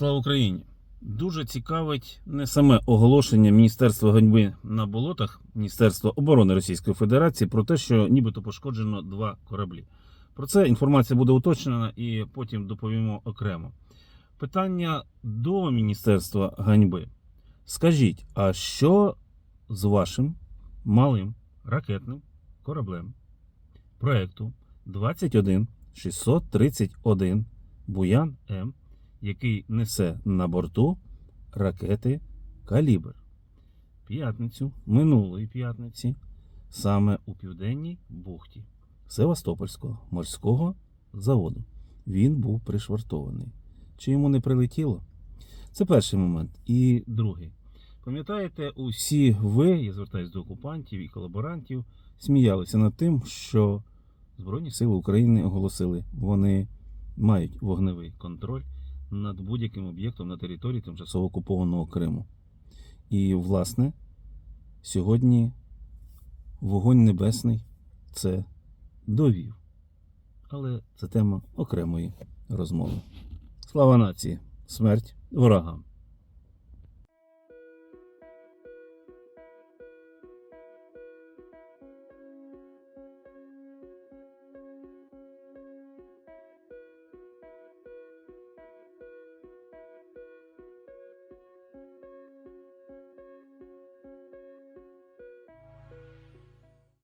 Слава Україні! Дуже цікавить не саме оголошення Міністерства ганьби на болотах Міністерства оборони Російської Федерації про те, що нібито пошкоджено два кораблі. Про це інформація буде уточнена і потім доповімо окремо. Питання до Міністерства ганьби. Скажіть, а що з вашим малим ракетним кораблем проекту 21631 Буян М, який несе на борту ракети Калібр? П'ятницю, минулої п'ятниці, саме у південній бухті Севастопольського морського заводу. Він був пришвартований. Чи йому не прилетіло? Це перший момент. І другий. Пам'ятаєте, усі ви, я звертаюся до окупантів і колаборантів, сміялися над тим, що Збройні Сили України оголосили, вони мають вогневий контроль над будь-яким об'єктом на території тимчасово окупованого Криму. І, власне, сьогодні вогонь небесний це довів. Але це тема окремої розмови. Слава нації! Смерть ворогам!